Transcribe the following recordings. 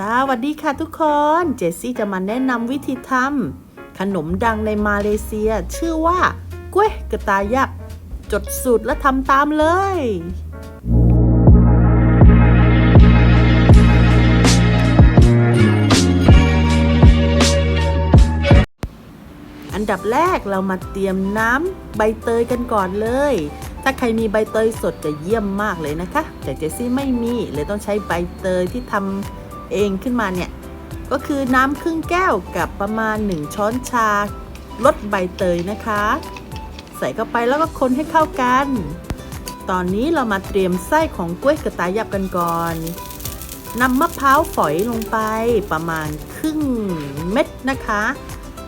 สวัสดีค่ะทุกคน เจสซี่จะมาแนะนำวิธีทำขนมดังในมาเลเซีย ชื่อว่ากุ้วยกระตายักษ์จดสูตรและทำตามเลย อันดับแรกเรามาเตรียมน้ำใบเตยกันก่อนเลย ถ้าใครมีใบเตยสดจะเยี่ยมมากเลยนะคะ แต่เจสซี่ไม่มีเลยต้องใช้ใบเตยที่ทำ เองขึ้นมาเนี่ย ก็คือน้ำครึ่งแก้วกับประมาณ 1 ช้อนชารสใบเตยนะคะ ใส่เข้าไปแล้วก็คนให้เข้ากัน ตอนนี้เรามาเตรียมไส้ของกล้วยกระต่ายยับกันก่อนนำมะพร้าวฝอยลงไปประมาณครึ่งเม็ดนะคะ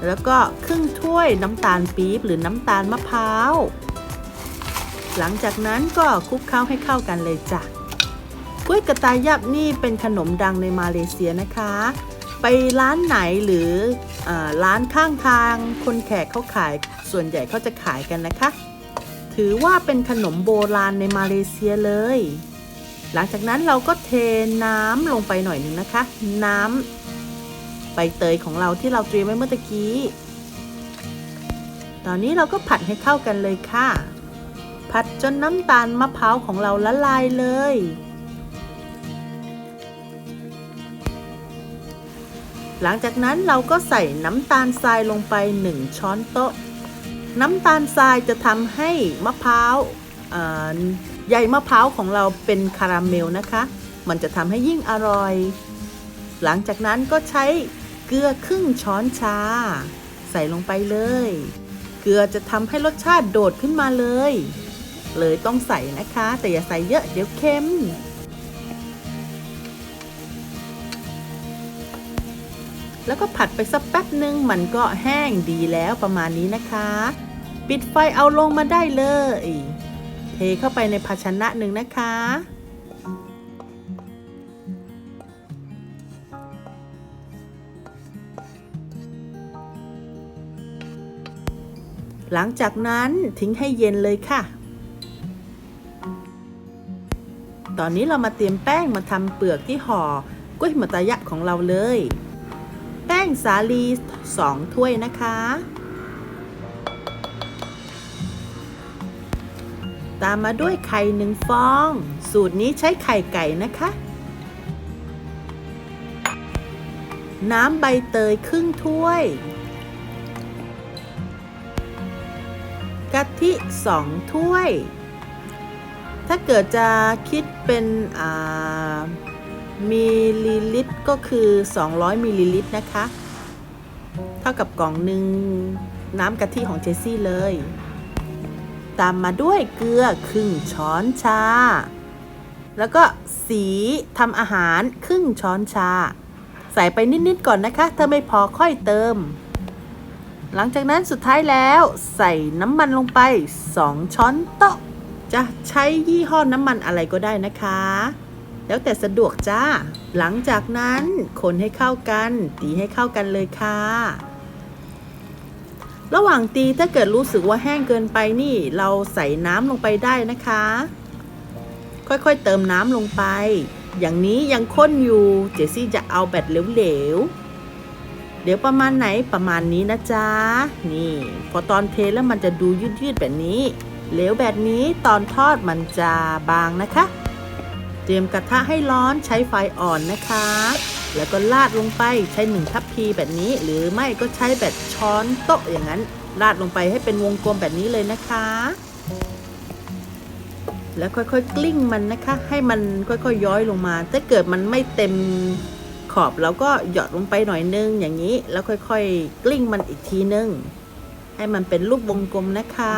แล้วก็ครึ่งถ้วยน้ำตาลปี๊บหรือน้ำตาลมะพร้าว หลังจากนั้นก็คลุกเคล้าให้เข้ากันเลยจ้ะ กล้วยกระต่ายยับนี่เป็นขนมดังในมาเลเซียนะคะ ไปร้านไหนหรืออร้านข้างทาง คนแขกเขาขายส่วนใหญ่เขาจะขายกันนะคะ ถือว่าเป็นขนมโบราณในมาเลเซียเลย หลังจากนั้นเราก็เทน้ำลงไปหน่อยนึงนะคะ น้ำใบเตยของเราที่เราเตรียมไว้เมื่อกี้ ตอนนี้เราก็ผัดให้เข้ากันเลยค่ะ ผัดจนน้ำตาลมะพร้าวของเราละลายเลย หลังจากนั้นเราก็ใส่น้ำตาลทรายลงไป 1 ช้อนโต๊ะ น้ำตาลทรายจะทำให้มะพร้าวเอ่อใยมะพร้าวของเราเป็นคาราเมลนะคะ มันจะทำให้ยิ่งอร่อย หลังจากนั้นก็ใช้เกลือครึ่งช้อนชา ใส่ลงไปเลย เกลือจะทำให้รสชาติโดดขึ้นมาเลย เลยต้องใส่นะคะ แต่อย่าใส่เยอะเดี๋ยวเค็ม แล้วก็ผัดไปสักแป๊บหนึ่งมันก็แห้งดีแล้วประมาณนี้นะคะ ปิดไฟเอาลงมาได้เลย เทเข้าไปในภาชนะหนึ่งนะคะหลังจากนั้นทิ้งให้เย็นเลยค่ะ ตอนนี้เรามาเตรียมแป้งมาทำเปลือกที่ห่อกล้วยหมตายะของเราเลย แป้งสาลี 2 ถ้วยนะคะ ตามมาด้วยไข่หนึ่งฟอง สูตรนี้ใช้ไข่ไก่นะคะ น้ำใบเตยครึ่งถ้วย กะทิ 2 ถ้วย ถ้าเกิดจะคิดเป็นอ่า มิลลิลิตรก็คือ 200มิลลิลิตรนะคะ เท่ากับกล่องหนึ่งน้ำกะทิของเจสซี่เลย ตามมาด้วยเกลือครึ่งช้อนชา แล้วก็สีทำอาหารครึ่งช้อนชา ใส่ไปนิด ๆ ก่อนนะคะ ถ้าไม่พอค่อยเติม หลังจากนั้นสุดท้ายแล้วใส่น้ำมันลงไป 2 ช้อนโต๊ะ จะใช้ยี่ห้อน้ำมันอะไรก็ได้นะคะ แล้วแต่สะดวกจ้า หลังจากนั้นคนให้เข้ากัน ตีให้เข้ากันเลยค่ะ ระหว่างตีถ้าเกิดรู้สึกว่าแห้งเกินไปนี่ เราใส่น้ำลงไปได้นะคะ ค่อยๆเติมน้ำลงไป อย่างนี้ยังข้นอยู่ เจสซี่จะเอาแบบเหลวๆ เดี๋ยวประมาณไหนประมาณนี้นะจ๊ะ นี่ พอตอนเทแล้วมันจะดูยืดๆแบบนี้ เหลวแบบนี้ตอนทอดมันจะบางนะคะ เตรียมกระทะให้ร้อนใช้ไฟอ่อนนะคะ แล้วก็ราดลงไปใช้หนึ่งทัพพีแบบนี้ หรือไม่ก็ใช้แบบช้อนโต๊ะอย่างนั้นราดลงไปให้เป็นวงกลมแบบนี้เลยนะคะ แล้วค่อยๆกลิ้งมันนะคะ ให้มันค่อยๆย้อยลงมา ถ้าเกิดมันไม่เต็มขอบเราก็หยอดลงไปหน่อยนึงอย่างนี้ แล้วค่อยๆกลิ้งมันอีกทีนึง ให้มันเป็นรูปวงกลมนะคะ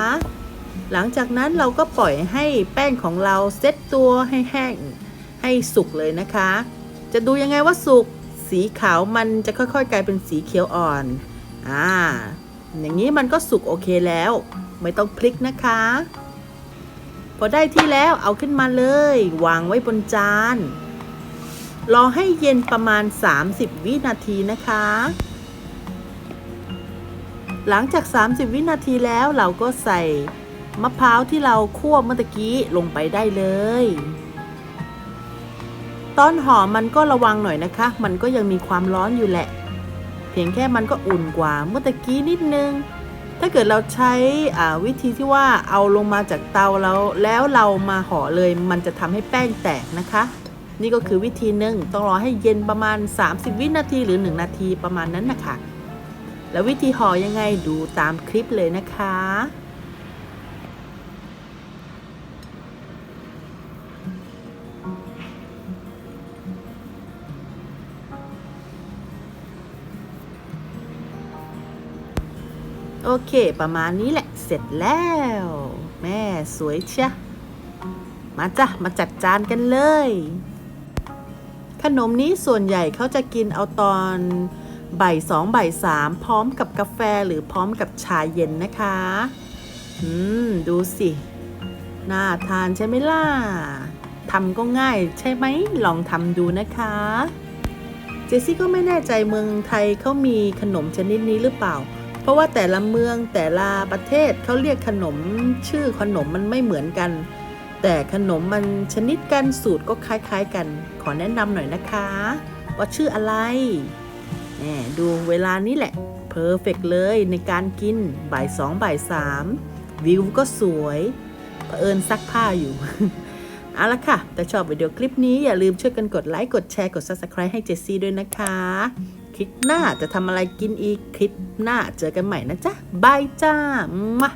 หลังจากนั้นเราก็ปล่อยให้แป้งของเราเซตตัวให้แห้งให้สุกเลยนะคะ จะดูยังไงว่าสุกสีขาวมันจะค่อยๆ กลายเป็นสีเขียวอ่อนอ่าอย่างนี้มันก็สุกโอเคแล้ว ไม่ต้องพลิกนะคะ พอได้ที่แล้วเอาขึ้นมาเลย วางไว้บนจานรอให้เย็นประมาณ 30 วินาทีนะคะ หลังจาก 30 วินาทีแล้วเราก็ใส่ มะพร้าวที่เราคั่วเมื่อตะกี้ลงไปได้เลยตอนห่อมันก็ระวังหน่อยนะคะ มันก็ยังมีความร้อนอยู่แหละ เพียงแค่มันก็อุ่นกว่าเมื่อตะกี้นิดนึง ถ้าเกิดเราใช้วิธีที่ว่าเอาลงมาจากเตาแล้วแล้วเรามาห่อเลย มันจะทำให้แป้งแตกนะคะ นี่ก็คือวิธีหนึ่งต้องรอให้เย็นประมาณ 30 วินาทีหรือ 1 นาทีประมาณนั้นนะคะแล้ววิธีห่อยังไงดูตามคลิปเลยนะคะ โอเค ประมาณนี้แหละ เสร็จแล้ว แม่สวยเชียมาจ้ะ มาจัดจานกันเลย ขนมนี้ส่วนใหญ่เขาจะกินเอาตอนบ่ายสองบ่ายสามพร้อมกับกาแฟหรือพร้อมกับชาเย็นนะคะ อืม ดูสิ น่าทานใช่ไหมล่ะทำก็ง่ายใช่ไหม ลองทำดูนะคะ เจสซี่ก็ไม่แน่ใจเมืองไทยเขามีขนมชนิดนี้หรือเปล่า ราะว่าแต่ละเมืองแต่ละประเทศเขาเรียกขนมชื่อขนมมันไม่เหมือนกัน แต่ขนมมันชนิดกันสูตรก็คล้ายๆกัน ขอแนะนำหน่อยนะคะ ว่าชื่ออะไรแหมดูเวลานี้แหละเพอร์เฟกเลยในการกินบ่ายสองบ่ายสามวิวก็สวยเผอิญซักผ้าอยู่เอาละค่ะ แต่ชอบวิดีโอคลิปนี้อย่าลืมช่วยกันกดไลค์ กดแชร์ กด Subscribe ให้เจสซี่ด้วยนะคะ ลิปหน้าจะทำอะไรกินอีกคลิปหน้าเจอกันใหม่นะจ๊ะบายจ้ามะ